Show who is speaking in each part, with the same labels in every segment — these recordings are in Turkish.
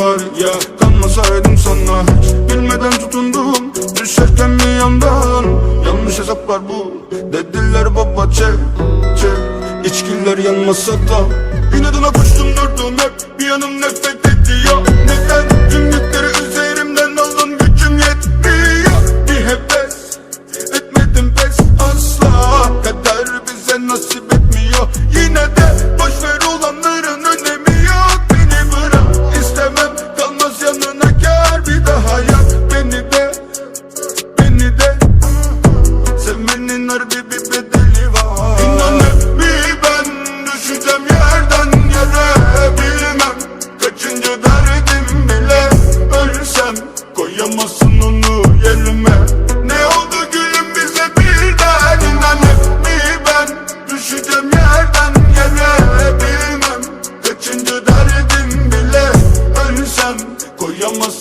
Speaker 1: var ya Kanmasaydım sana. Hiç bilmeden tutundum Düşerken bir yandan. Yanlış hesaplar bu Dediler baba çek çek. İçkiler yanmasa da Yine dına koştum durdum hep. Bir yanım nefret etti ya Neden? Tüm yükleri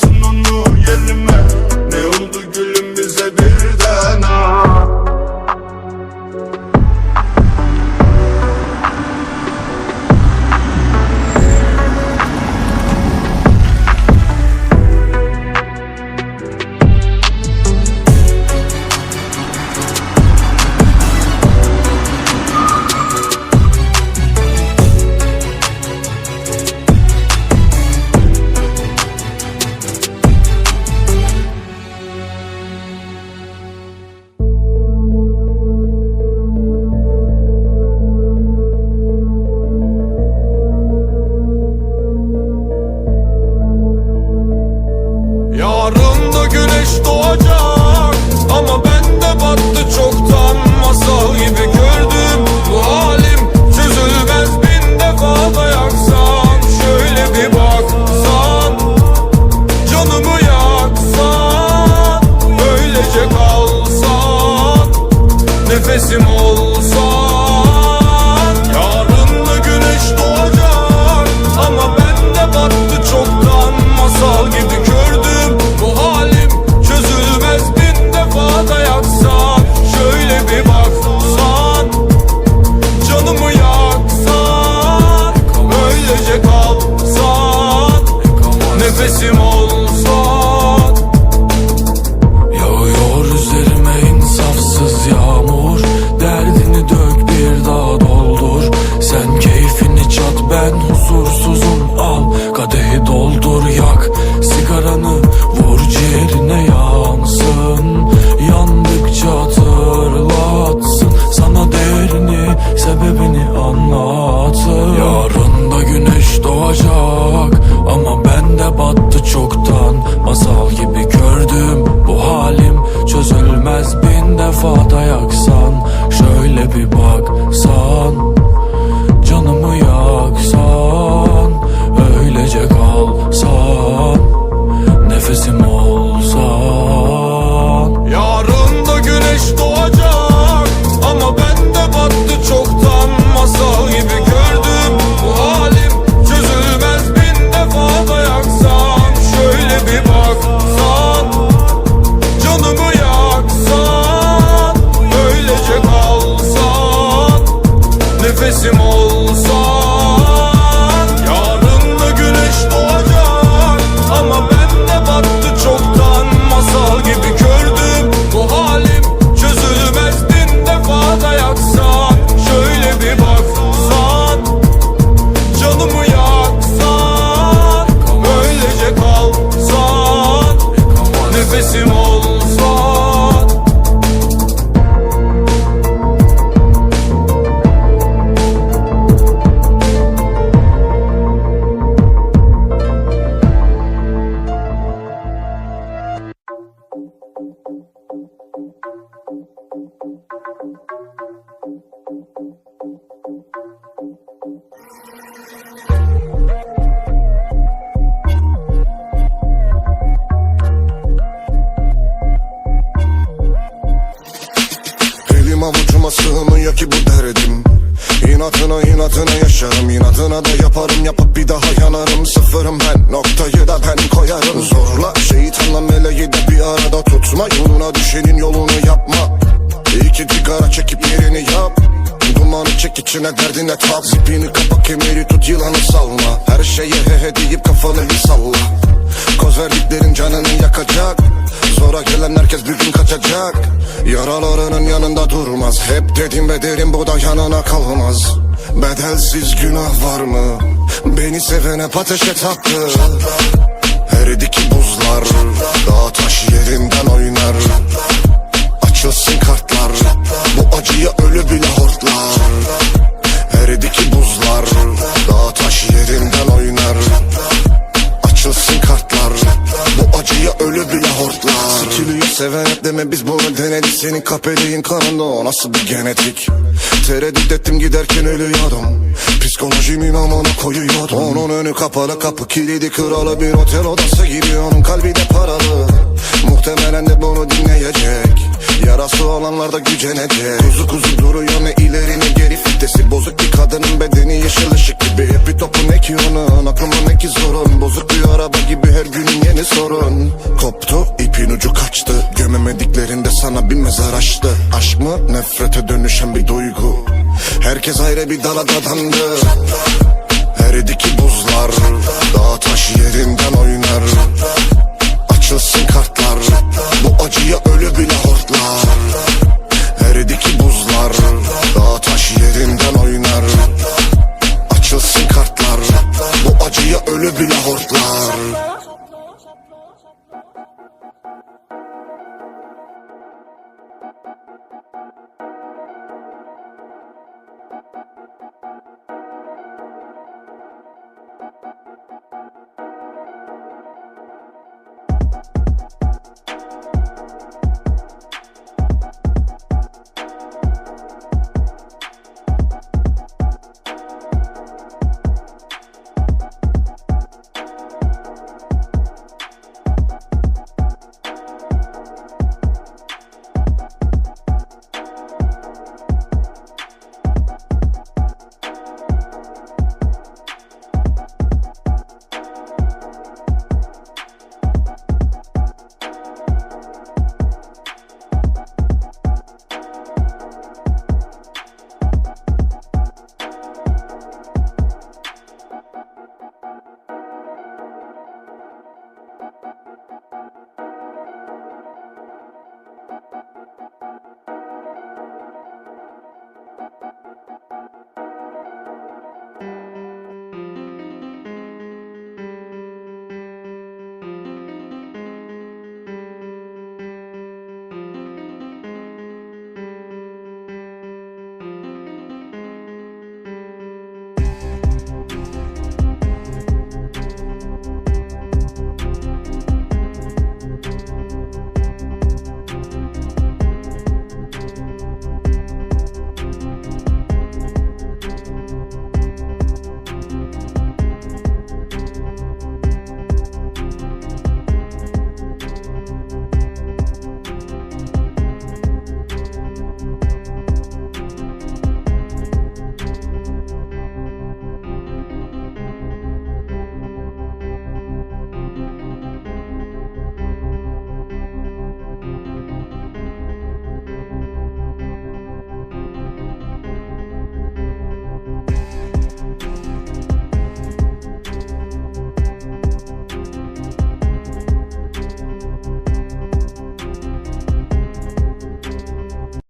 Speaker 1: Koydun yerime Ne oldu gülüm bize birden
Speaker 2: ha?
Speaker 3: İnatına yaşarım. İnadına da yaparım Yapıp bir daha yanarım. Sıfırım ben Noktayı da ben koyarım. Zorla şeytanla meleği de bir arada tutma. Yoluna düşenin yolunu yapma. İki sigara çekip yerini yap. Dumanı çek içine derdine tap. Zipini kapa kemeri tut yılanı salma. Her şeye he he deyip kafanı bir salla. Koz verdiklerin canını yakacak. Zora gelen herkes bir gün kaçacak. Yaralarının yanında durmaz. Hep dedim ve derim bu da yanına kalmaz Bedelsiz günah var mı? Beni sevene ateşe taktı Eridiki buzlar Dağ taş yerinden oynar. Açılsın kartlar Bu acıya ölü bile hortlar. Eridiki buzlar Dağ taş yerinden seven hep deme biz bunu denedik Senin kapeliğin kanında o nasıl bir genetik? Tereddüt ettim giderken ölüyordum. Psikolojimin amına koyuyordum. Onun önü kapalı kapı kilidi kralı Bir otel odası gibi. Onun kalbi de paralı. Muhtemelen de bunu dinleyecek. Yarası olanlar da gücenecek. Kuzu kuzu duruyor ne Fitesi bozuk bir kadının bedeni yeşil ışık gibi. Hep bir topun eki onun aklıma ne ki zorun. Bozuk bir araba gibi her günün yeni sorun. Koptu ipin ucu kaçtı. Gömemediklerinde sana bir mezar açtı. Aşk mı nefrete dönüşen bir duygu? Herkes ayrı bir dala dadandı. Eridiki buzlar Dağ taş yerinden oynar. Açılsın kartlar Bu acıya ölü bile hortlar ölü bile hortlar